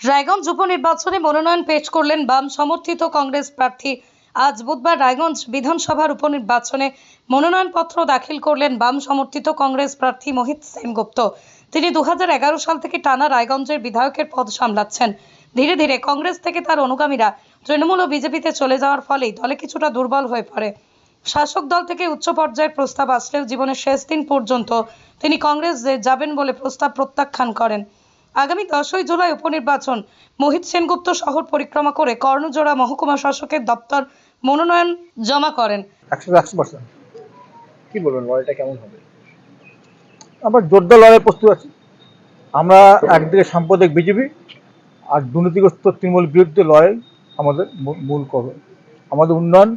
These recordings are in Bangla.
রায়গঞ্জ উপনির্বাচনে মনোনয়ন পেশ করলেন বাম সমর্থিত কংগ্রেস প্রার্থী। আজ বুধবার রায়গঞ্জ বিধানসভার উপনির্বাচনে মনোনয়নপত্র দাখিল করলেন বাম সমর্থিত কংগ্রেস প্রার্থী মোহিত সেনগুপ্ত। তিনি দু হাজার এগারো সাল থেকে টানা রায়গঞ্জের বিধায়কের পদ সামলাচ্ছেন। ধীরে ধীরে কংগ্রেস থেকে তার অনুগামীরা তৃণমূল ও বিজেপিতে চলে যাওয়ার ফলেই দলে কিছুটা দুর্বল হয়ে পড়ে। শাসক দল থেকে উচ্চ পর্যায়ের প্রস্তাব আসলেও জীবনের শেষ দিন পর্যন্ত তিনি কংগ্রেস যাবেন বলে প্রস্তাব প্রত্যাখ্যান করেন। আগামী দশই জুলাই উপনির্বাচন। মোহিত সেনগুপ্ত শহর পরিক্রমা করে কর্ণজোড়া মহকুমা শাসকের দপ্তর মনোনয়ন জমা করেন। একশো একশো পার্সেন্ট। কি বলবেন লড়াইটা কেমন হবে? আমরা জোরদার লড়াই প্রস্তুত আছি। আমরা একদিকে সাম্প্রদায়িক বিজেপি আর দুর্নীতিগ্রস্ত তৃণমূল বিরুদ্ধে লড়াই আমাদের মূল- করবে আমাদের উন্নয়ন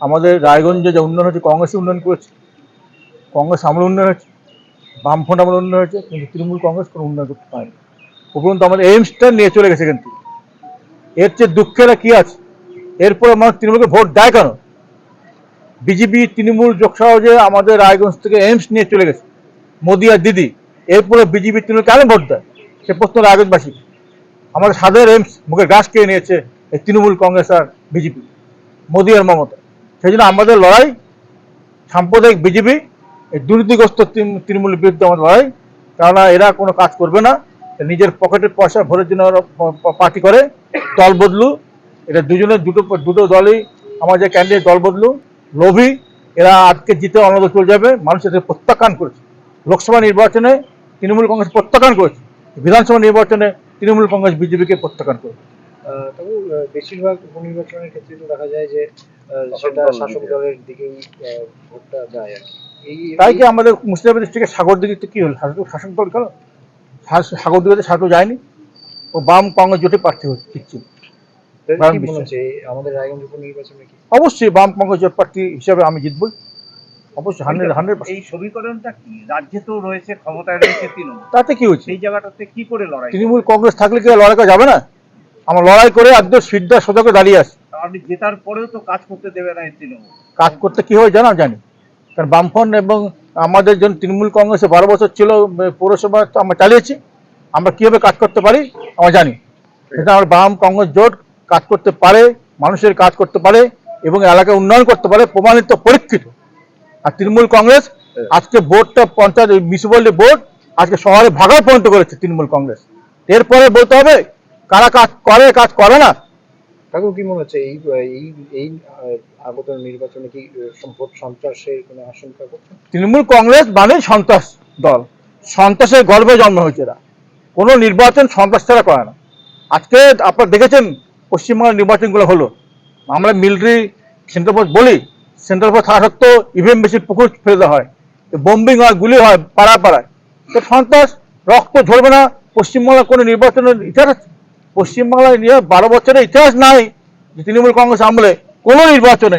আমাদের রায়গঞ্জে যে উন্নয়ন হয়েছে কংগ্রেসে উন্নয়ন করেছে কংগ্রেস আমলে উন্নয়ন হয়েছে বামফ্রন্ট আমলে উন্নয়ন হয়েছে কিন্তু তৃণমূল কংগ্রেস কোনো উন্নয়ন করতে পারেনি। উপরন্ত আমাদের এইমসটা নিয়ে চলে গেছে কিন্তু। এর চেয়ে দুঃখের কি আছে? এরপরে মানুষ তৃণমূলকে ভোট দেয় কেন? বিজেপি, তৃণমূল যোগসহজে আমাদের রায়গঞ্জ থেকে এইমস নিয়ে চলে গেছে মোদি আর দিদি, এরপরে বিজেপি, তৃণমূল কেন ভোট দেয়? সে প্রশ্ন রায়গঞ্জবাসী আমাদের সাদের এইমস মুখে গাছ খেয়ে নিয়েছে এই তৃণমূল কংগ্রেস আর বিজেপি মোদি আর মমতা। সেই জন্য আমাদের লড়াই, সাম্প্রদায়িক বিজেপি, এই দুর্নীতিগ্রস্ত তৃণ- তৃণমূলের বিরুদ্ধে আমাদের লড়াই, কেননা এরা কোনো কাজ করবে না। নিজের পকেটের পয়সা ভরের জন্য পার্টি করে দল বদলু। এটা দুজনের দুটো দুটো দলই আমার যে ক্যান্ডিডেট দল বদলু লোভী এরা আজকে জিতে অন্যদ চলে যাবে মানুষ এদের প্রত্যাখ্যান করেছে। লোকসভা নির্বাচনে তৃণমূল কংগ্রেস প্রত্যাখ্যান করেছে বিধানসভা নির্বাচনে তৃণমূল কংগ্রেস বিজেপিকে প্রত্যাখ্যান করেছে। তবু বেশিরভাগ উপনির্বাচনের ক্ষেত্রে তো দেখা যায় যে সেটা শাসক দলের দিকেই ভোটটা যায় আর কি। তাই কি আমাদের মুর্শিদাবাদ ডিস্ট্রিক্টের সাগর দিকে কি হলো? শাসক দল কেন শা- সাগর দিকে যায়নি। ও বাম কংগ্রেস জোটে প্রার্থী হচ্ছে। হচ্ছে এই অবশ্যই বাম কংগ্রেস জোট প্রার্থী হিসাবে আমি জিতবই অবশ্যই হান্ড্রেড হান্ড্রেড এই সমীকরণটা কি? রাজ্যে তো রয়েছে ক্ষমতায় রয়েছে তৃণমূল। তাতে কি হয়েছে? সেই জায়গাটাতে কি করে লড়াই তৃণমূল কংগ্রেস থাকলে কি লড়াই করা যাবে না? আমার লড়াই করে একদম সিদ্ধা সোজা করে দাঁড়িয়ে আছে। আপনি জেতার পরেও তো কাজ করতে দেবে না এই তৃণমূল। কাজ করতে কি হয় জানো জানি। কারণ বামফ্রন্ট এবং আমাদের যখন তৃণমূল কংগ্রেসে বারো বছর ছিল পৌরসভা তো আমরা চালিয়েছি। আমরা কীভাবে কাজ করতে পারি আমরা জানি। সেটা আমার বাম কংগ্রেস জোট কাজ করতে পারে মানুষের কাজ করতে পারে এবং এলাকায় উন্নয়ন করতে পারে প্রমাণিত পরীক্ষিত। আর তৃণমূল কংগ্রেস আজকে বোর্ডটা পঞ্চায়েত মিউনিসিপ্যালিটি বোর্ড আজকে শহরে ভাগার পর্যন্ত করেছে তৃণমূল কংগ্রেস। এরপরে বলতে হবে কারা কাজ করে কাজ করে না কাকু কি মনে হচ্ছে? এই এই এই আগত নির্বাচনে কি আহ, সম- ভোট সন্ত্রাসের কোনো আশঙ্কা করছেন তৃণমূল কংগ্রেস মানে সন্ত্রাস দল। সন্ত্রাসের গর্বে জন্ম হয়েছে এরা। কোনো নির্বাচন সন্ত্রাস ছাড়া করে না। আজকে আপনারা দেখেছেন পশ্চিমবঙ্গের নির্বাচনগুলো হলো। আমরা মিলিটারি সেন্টার ফোর্স বলি সেন্ট্রাল ফোর্স থাকা সত্ত্বেও ইভিএম মেশিন পুকুর ফেলে দেওয়া হয়। বোম্বিং হয় গুলি হয় পাড়ায় পাড়ায়। তো সন্ত্রাস রক্ত ঝরবে না। পশ্চিমবাংলার কোনো নির্বাচনের ইতিহাস? পশ্চিমবাংলায় নিয়ে বারো বছরের ইতিহাস নাই যে তৃণমূল কংগ্রেস আমলে কোনো নির্বাচনে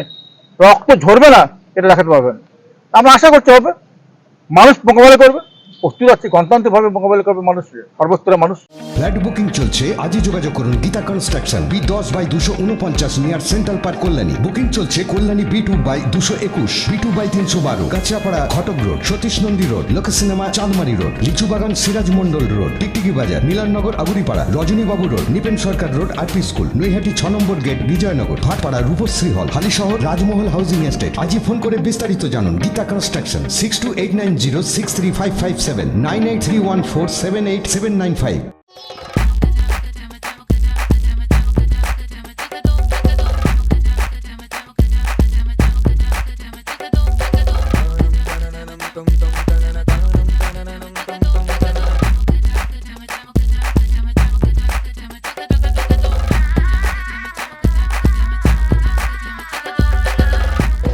রক্ত ঝরবে না, এটা দেখাতে পারবেন। আমরা আশা করতে হবে, মানুষ মোকাবেলা করবে প্রস্তুত আছে গণতান্ত্রিকভাবে মোকাবেলা করবে মানুষ, সর্বস্তরের মানুষ। ফ্ল্যাট বুকিং চলছে। আজই যোগাযোগ করুন গীতা কনস্ট্রাকশন বি দশ বাই দুশো উনপঞ্চাশ near central park Kalyani. Booking চলছে কল্যাণী বি টু বাই দুশো একুশ বি টু বাই তিনশো বারো Kanchrapara Ghatak road, Satish Nandi road, Lok cinema, Chandmari road, Lichubagan, Siraj Mondal road, Tiktiki Bazar Milannagar Aguripara Rajanibabu road, Nipen Sarkar road, RP school, Naihati ছ নম্বর gate Bijoynagar, Bhatpara, Rupashree hall Halisahar, Rajmahal housing estate আজই ফোন করে বিস্তারিত জানুন Geeta construction six two eight nine zero six three five five seven nine eight three one four seven eight seven nine five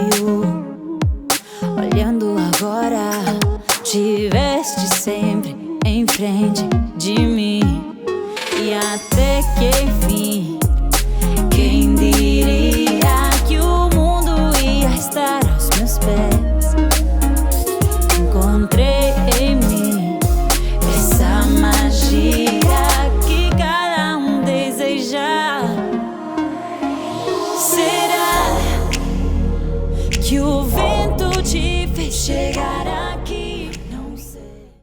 Óbvio. Olhando agora, tiveste sempre em frente de mim. E até que enfim, chegar